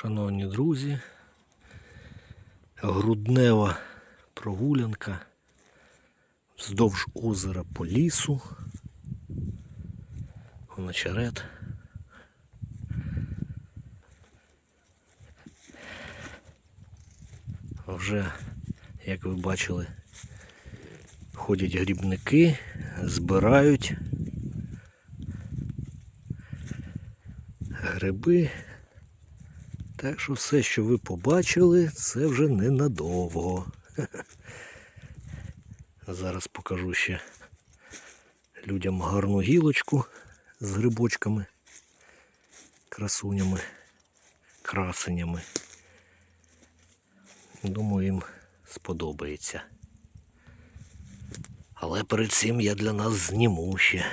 Шановні друзі, груднева прогулянка вздовж озера по лісу. Вон очерет. Вже, як ви бачили, ходять грібники, збирають гриби. Так що все, що ви побачили, це вже ненадовго. Зараз покажу ще людям гарну гілочку з грибочками, красунями, красенями. Думаю, їм сподобається. Але перед цим я для нас зніму ще